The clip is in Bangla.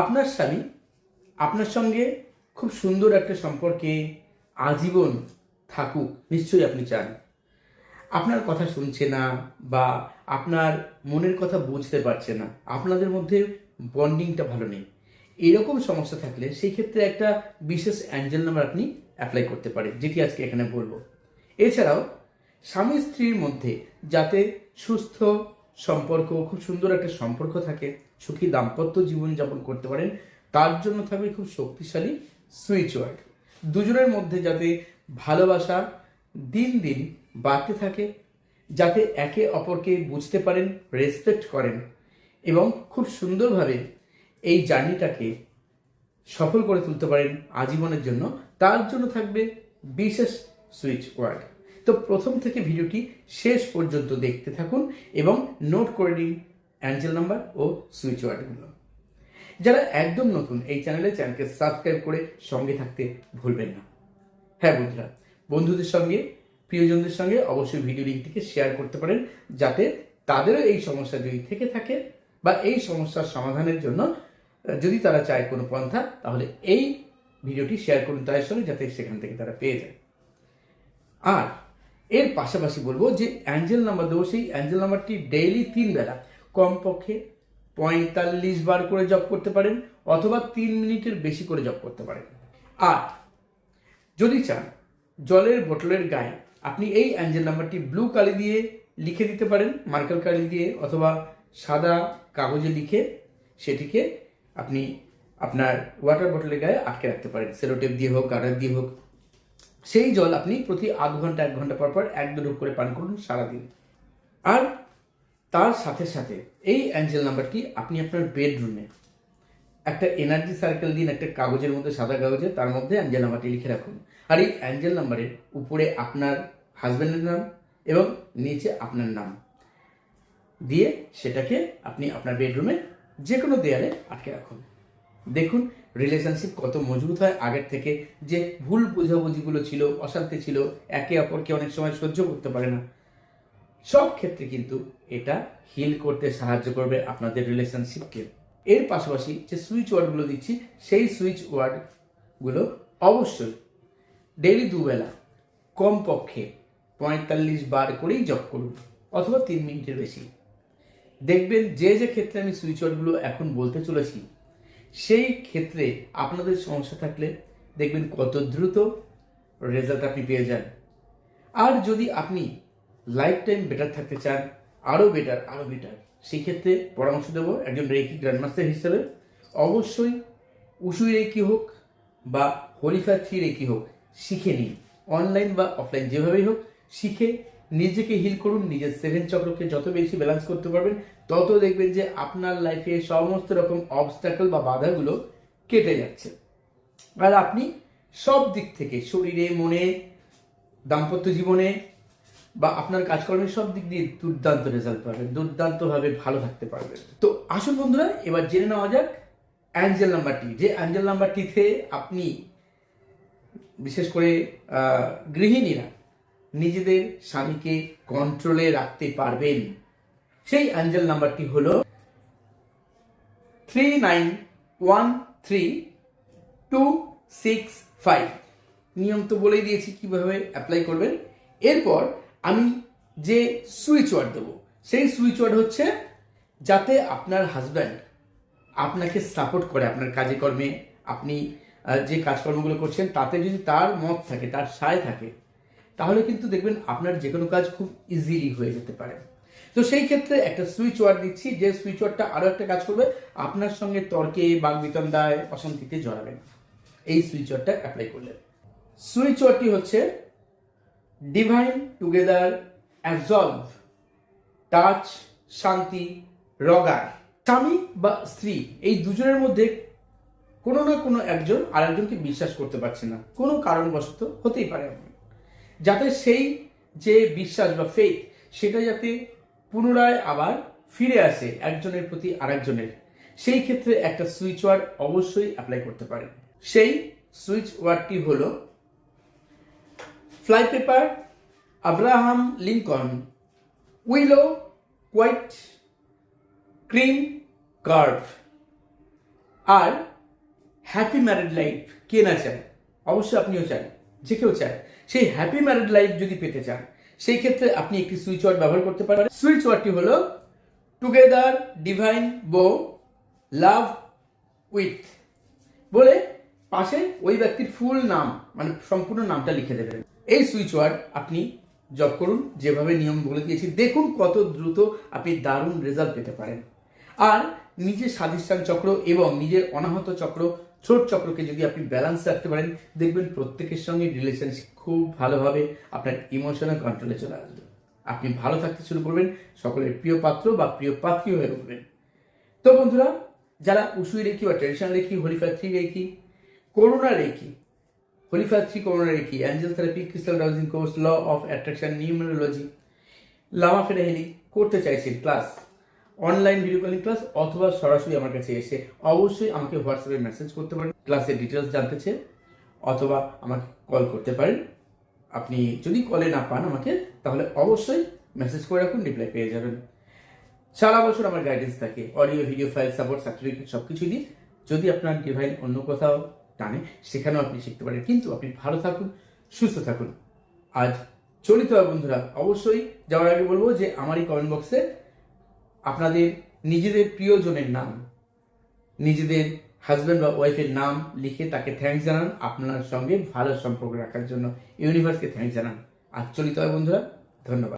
আপনার স্বামী আপনার সঙ্গে খুব সুন্দর একটা সম্পর্কে আজীবন থাকুক, নিশ্চয়ই আপনি চান। আপনার কথা শুনছে না বা আপনার মনের কথা বুঝতে পারছে না, আপনাদের মধ্যে বন্ডিংটা ভালো নেই। এরকম সমস্যা থাকলে সেই ক্ষেত্রে একটা বিশেষ অ্যাঞ্জেল নাম্বার আপনি অ্যাপ্লাই করতে পারেন, যেটি আজকে এখানে বলব। এছাড়াও, স্বামী স্ত্রীর মধ্যে যাতে সুস্থ সম্পর্ক, খুব সুন্দর একটা সম্পর্ক থাকে সুখী দাম্পত্য জীবনযাপন করতে পারেন, তার জন্য থাকবে খুব শক্তিশালী সুইচ ওয়ার্ড। দুজনের মধ্যে যাতে ভালোবাসা দিন দিন বাড়তে থাকে, যাতে একে অপরকে বুঝতে পারেন রেসপেক্ট করেন এবং খুব সুন্দরভাবে এই জার্নিটাকে সফল করে তুলতে পারেন আজীবনের জন্য, তার জন্য থাকবে বিশেষ সুইচ ওয়ার্ড। তো প্রথম থেকে ভিডিওটি শেষ পর্যন্ত দেখতে থাকুন এবং নোট করে নিন অ্যাঞ্জেল নাম্বার ও সুইচ ওয়ার্ডগুলো। যারা একদম নতুন, এই চ্যানেলে চ্যানেলকে সাবস্ক্রাইব করে সঙ্গে থাকতে ভুলবেন না। হ্যাঁ বন্ধুরা, বন্ধুদের সঙ্গে, প্রিয়জনদের সঙ্গে অবশ্যই ভিডিও লিঙ্কটিকে শেয়ার করতে পারেন, যাতে তাদেরও এই সমস্যা যদি থেকে থাকে বা এই সমস্যার সমাধানের জন্য যদি তারা চায় কোনো পন্থা, তাহলে এই ভিডিওটি শেয়ার করুন তাদের সঙ্গে যাতে সেখান থেকে তারা পেয়ে যায়। আর এর পাশাপাশি বলব যে অ্যাঞ্জেল নাম্বার দেবো, সেই অ্যাঞ্জেল নাম্বারটি ডেইলি তিন বেলা কমপক্ষে পঁয়তাল্লিশ বার করে জব করতে পারেন, অথবা তিন মিনিটের বেশি করে জব করতে পারেন। আর যদি চান জলের বোতলের গায়ে আপনি এই অ্যাঞ্জেল নাম্বারটি ব্লু কালি দিয়ে লিখে দিতে পারেন মার্কার কালি দিয়ে অথবা সাদা কাগজে লিখে সেটিকে আপনি আপনার ওয়াটার বোতলের গায়ে আটকে রাখতে পারেন, সেলোটেপ দিয়ে হোক গার্ডার দিয়ে হোক। সেই জল আপনি প্রতি আধ ঘণ্টা, এক ঘণ্টা পর পর এক দু করে পান করুন সারাদিন। আর তার সাথে সাথে এই অ্যাঞ্জেল নাম্বারটি আপনি আপনার বেডরুমে একটা এনার্জি সার্কেল দিন একটা কাগজের মধ্যে সাদা কাগজে তার মধ্যে অ্যাঞ্জেল নাম্বারটি লিখে রাখুন। আর এই অ্যাঞ্জেল নাম্বারের উপরে আপনার হাজব্যান্ডের নাম এবং নিচে আপনার নাম দিয়ে সেটাকে আপনি আপনার বেডরুমে যে কোনো দেয়ালে আটকে রাখুন। দেখুন রিলেশনশিপ কত মজবুত হয়। আগের থেকে যে ভুল বোঝাবুঝিগুলো ছিল, অশান্তি ছিল, একে অপরকে অনেক সময় সহ্য করতে পারে না। সব ক্ষেত্রে কিন্তু এটা হিল করতে সাহায্য করবে আপনাদের রিলেশনশিপকে এর পাশাপাশি যে সুইচ ওয়ার্ডগুলো দিচ্ছি, সেই সুইচ ওয়ার্ডগুলো অবশ্যই ডেইলি দুবেলা কমপক্ষে পঁয়তাল্লিশ বার করেই জব করুন, অথবা তিন মিনিটের বেশি। দেখবেন যে যে ক্ষেত্রে আমি সুইচ ওয়ার্ডগুলো এখন বলতে চলেছি, সেই ক্ষেত্রে আপনাদের সমস্যা থাকলে দেখবেন কত দ্রুত রেজাল্ট আপনি পেয়ে যান। আর যদি আপনি লাইফ টাইম বেটার থাকতে চান আরও বেটার আরও বেটার সেক্ষেত্রে পরামর্শ দেবো একজন রেকি গ্র্যান্ডমাস্টার হিসেবে। অবশ্যই উসুই রেকি হোক বা হলিফা থ্রি রেকি হোক, শিখে নিন। অনলাইন বা অফলাইন যেভাবেই হোক, শিখে নিজেকে হিল করুন, নিজের সেভেন চক্রকে যত বেশি ব্যালেন্স করতে পারবেন, তত দেখবেন যে আপনার লাইফে সমস্ত রকম অবস্টাকল বা বাধাগুলো কেটে যাচ্ছে। আর আপনি সব দিক থেকে, শরীরে, মনে, দাম্পত্য জীবনে বা আপনার কাজকর্মের সব দিক দিয়ে দুর্দান্ত রেজাল্ট পাবেন, দুর্দান্তভাবে ভালো থাকতে পারবেন। তো আসুন বন্ধুরা, এবার জেনে নেওয়া যাক অ্যাঞ্জেল নাম্বারটি যে অ্যাঞ্জেল নাম্বারটিতে আপনি, বিশেষ করে গৃহিণীরা নিজেদের স্বামীকে কন্ট্রোলে রাখতে পারবেন। সেই অ্যাঞ্জেল নাম্বারটি হল three nine one three two six five নিয়ম তো বলেই দিয়েছি কীভাবে অ্যাপ্লাই করবেন। এরপর আমি যে সুইচ ওয়ার্ড দেবো, সেই সুইচ ওয়ার্ড হচ্ছে যাতে আপনার হাজব্যান্ড আপনাকে সাপোর্ট করে, আপনার কাজে কর্মে। আপনি যে কাজকর্মগুলো করছেন, তাতে যদি তার মত থাকে, তার সায় থাকে, তাহলে কিন্তু দেখবেন আপনার যে কোনো কাজ খুব ইজিলি হয়ে যেতে পারে। তো সেই ক্ষেত্রে একটা সুইচ ওয়ার্ড দিচ্ছি, যে সুইচ ওয়ার্ডটা আরও একটা কাজ করবে, আপনার সঙ্গে তর্কে বাগবিতন্দায় অশান্তিতে জড়াবে না। এই সুইচ ওয়ার্ডটা অ্যাপ্লাই করলেন। সুইচ ওয়ার্ডটি হচ্ছে ডিভাইন টুগেদার অ্যাবজলভ টাচ শান্তি রগার স্বামী বা স্ত্রী, এই দুজনের মধ্যে কোনো না কোনো একজন আরেকজনকে বিশ্বাস করতে পারছে না। কোনো কারণবশত হতেই পারে। যাতে সেই যে বিশ্বাস বা ফেথ সেটা যাতে পুনরায় আবার ফিরে আসে একজনের প্রতি আরেকজনের, সেই ক্ষেত্রে একটা সুইচ ওয়ার্ড অবশ্যই অ্যাপ্লাই করতে পারেন সেই সুইচ ওয়ার্ডটি হলো fly paper Abraham Lincoln willow white cream curve আর হ্যাপি ম্যারিড লাইফ কে না চায়? অবশ্যই আপনিও চান, যে কেউ চায়। সেই হ্যাপি ম্যারিড লাইফ যদি পেতে চান, সেই ক্ষেত্রে আপনি একটি সুইচ ওয়ার্ড ব্যবহার করতে পারেন। সুইচ ওয়ার্ডটি হলো টুগেদার ডিভাইন বো লাভ উইথ বলে পাশে ওই ব্যক্তির ফুল নাম মানে সম্পূর্ণ নামটা লিখে দেবেন। এই সুইচ ওয়ার্ড আপনি জব করুন, যেভাবে নিয়ম বলে দিয়েছি, দেখুন কত দ্রুত আপনি দারুণ রেজাল্ট পেতে পারেন। আর নিজের স্বাধিষ্ঠান চক্র এবং নিজের অনাহত চক্র, ছোট চক্রকে যদি আপনি ব্যালেন্স রাখতে পারেন, দেখবেন প্রত্যেকের সঙ্গে রিলেশনশিপ খুব ভালোভাবে আপনার ইমোশনাল কন্ট্রোলে চলে আসবে। আপনি ভালো থাকতে শুরু করবেন, সকলের প্রিয় পাত্র বা প্রিয় পাত্রী হয়ে উঠবেন। তো বন্ধুরা, যারা উসুই রেখি বা traditional Reiki holy fire three Reiki Karuna Reiki holy fire three Karuna Reiki angel therapy crystal dowsing course law of attraction numerology Lama Fera healing করতে চাইছেন class online video calling class অথবা সরাসরি আমার কাছে এসে অবশ্যই আমাকে হোয়াটসঅ্যাপে মেসেজ করতে পারেন। ক্লাসের ডিটেলস জানতে চেয়ে অথবা আমাকে কল করতে পারেন। আপনি যদি কলে না পান আমাকে, তাহলে অবশ্যই মেসেজ করে রাখুন রিপ্লাই পেয়ে যাবেন। সারা বছর আমার গাইডেন্স থাকে। Audio video file support certificate সব কিছু দিই যদি আপনার ডিভাইন অন্য কোথাও টানে, সেখানেও আপনি শিখতে পারেন। কিন্তু আপনি ভালো থাকুন, সুস্থ থাকুন। আজ চলিত বন্ধুরা, অবশ্যই যাওয়ার আগে বলব যে আমার এই কমেন্ট বক্সে আপনাদের নিজেদের প্রিয়জনের নাম, নিজেদের হাজব্যান্ড বা ওয়াইফের নাম লিখে তাকে থ্যাঙ্কস জানান, আপনার সঙ্গে ভালো সম্পর্ক রাখার জন্য ইউনিভার্সকে থ্যাঙ্কস জানান। আজ চলিত হয় বন্ধুরা, ধন্যবাদ।